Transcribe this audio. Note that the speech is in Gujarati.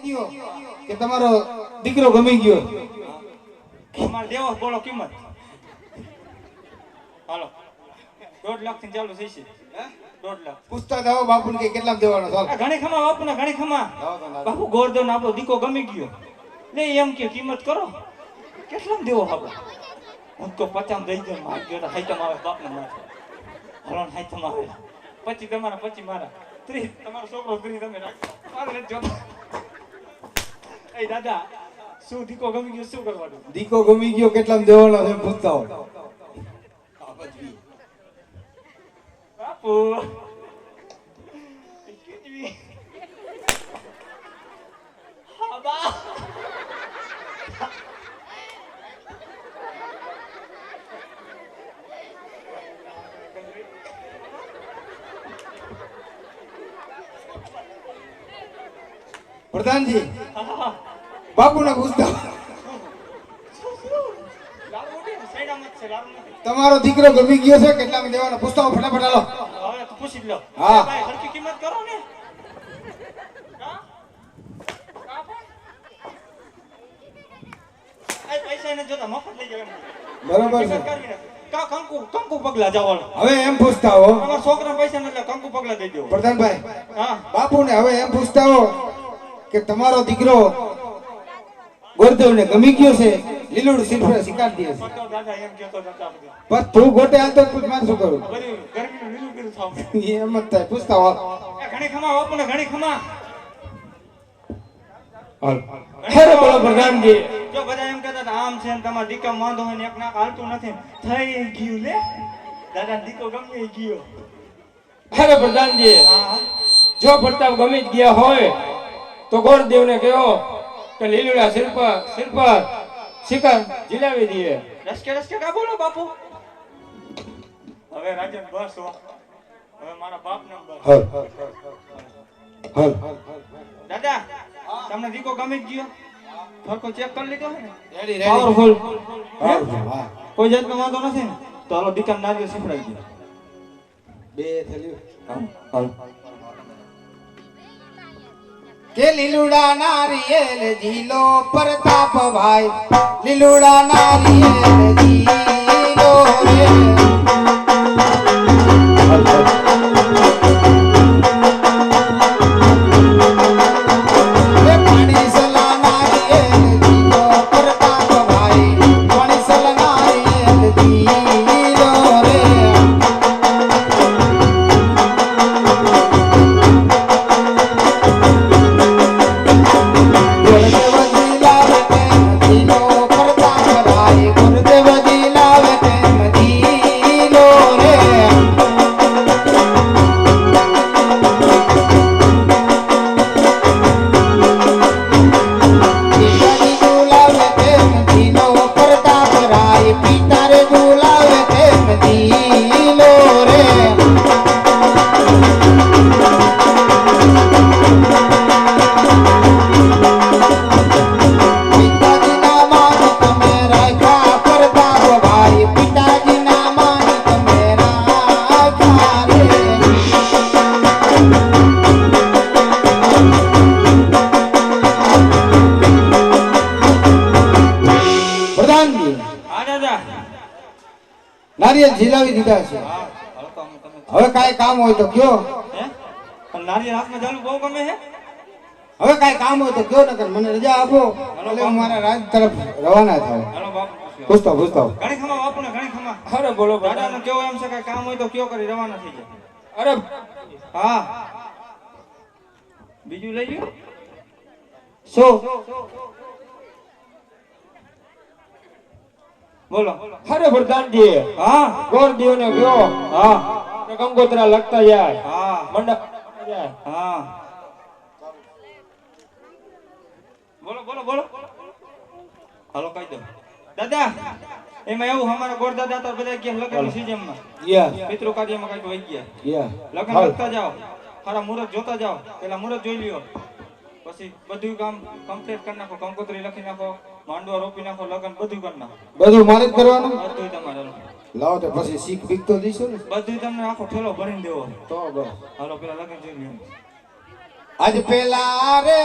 કે તમારો દીકરો ગમી ગયો? તમારે દેવો બોલો કિંમત. હાલો. દોઢ લાખથી ચાલુ થઈ છે દોઢ લાખ. પૂછતા જાઓ બાપુને કે કેટલા દેવાનો ચાલ ઘણી ખમા બાપુ ને ઘણી ખમા. જાઓ તો ના. આપણો દીકો ગમી ગયો. લે એમ કે કિંમત કરો. કેટલા દેવો આપણે હું તો પચામ દઈ માર ગયો હાઈતમ આવે બાપને મારે. હલો હાઈતમ આવે. પછી તમારા પછી મારા. ત્રીસ તમારો છોકરો ત્રીસ તમે રાખો. મારે જોતો. એ દાદા શું દીકો ગમી ગયો શું કરવાનું? દીકો ગમી ગયો કેટલા દેવાનો છે પૂછતા હો બાપુ પ્રધાનજી. બાપુને પૂછતા તમારો દીકરો ગમી ગયો છે? કેટલા દેવાનો? પૂછતા ફટાફટ હાલો. હવે પૂછી લો હા. ભાઈ કિંમત કરો ને. બરોબર કંકુ કંકુ પગલા જવાનું હવે એમ પૂછતા હો અમારા છોકરા પૈસા એટલે કંકુ પગલા દઈ દેવો પ્રધાનભાઈ બાપુ ને હવે એમ પૂછતા હો કે તમારો દીકરો ગોરદેવને ગમી ગયો છે. લીલુડ સિરફે શિકાર દે છે. બસ તું ગોટે હાલતો જ મારે શું કરું ગરમીનું લીલું લીલું થાવ એમ જ થાય. પૂછતા હો. ઘણી ખમા હો પણ ઘણી ખમા. અરે બોલો પ્રધાનજી. જો બધા એમ કહેતા હતા આમ છે ને તમારા દીકરા વાંધો હોય ને એક નાક હાલતું નથી. થઈ ગયું લે. દાદા દીકો ગમે ગયો. અરે પ્રધાનજી. જો પ્રતાપ ગમી જ ગયા હોય તો ગોરદેવને કહો. કે લીલુડા શિલ્પ શિલ્પ શિકાર જીલાવી દઈએ રસકે રસકે કા બોલો બાપુ? હવે રાજન બસ હો. હવે મારા બાપ ને બસ. હલ હલ દાદા તમને દીકો ગમી જ ગયો? ફરકો ચેક કરી લીધો હે ને? રેડી રેડી પાવરફુલ કોઈ જાતનો વાંધો નથી ને? તો હાલો દીકરા નારિયેળ સંભળાઈ ગયો બે થેલીઓ. કે લીલુડા નારિયેલ જીલો પ્રતાપ ભાઈ. લીલુડા નારિયેલ જીલો રે. નારિયેળ ઝીલાવી દીધા છે. હવે કાંઈ કામ હોય તો કયો. હે? પણ નારિયેળ હાથમાં જવાનું બહુ ગમે છે હવે કાંઈ કામ હોય તો કયો નકર મને રજા આપો. એટલે હું મારા રાજ તરફ રવાના થાઉં. પૂછતો પૂછતો. ઘણી ખમા બાપુ ને ઘણી ખમા. અરે બોલો દાદાને કેવો એમ છે કે કામ હોય તો કયો કરી રવાના થઈ જાય. અરે હા. બીજું લઈ લ્યો. શું? બોલો. અરે પ્રધાનજી હા. ગોરદેવને કહો હા. કે કંકોત્રા લગતા જાય. હા. મંડપ જાય. હા. બોલો બોલો બોલો. હાલો કહી દો. દાદા એમાં એવું અમારા ગોર દાદા તો બધા ગયા લગ્ન સિઝનમાં યા પિતૃ કાર્યમાં કઈ વહી ગયા. લગ્ન. લગતા જાઓ. ખરા મુહૂર્ત જોતા જાઓ. પેલા મુહૂર્ત જોઈ લ્યો. પછી બધું કામ કમ્પ્લીટ કરી નાખો. કંકોત્રી લખી નાખો. માંડવા રોપી નાખો લગન બધું કરી નાખો. બધું મારે જ કરવાનું? બધું તમારે લાવો તો પછી શીખ બીક તો દઈશું ને? બધું તમને આખો ઠેલો ભરીને દેવો. તો બસ. હાલો પેલા લગન જોઈ લ્યો આજ પેલા રે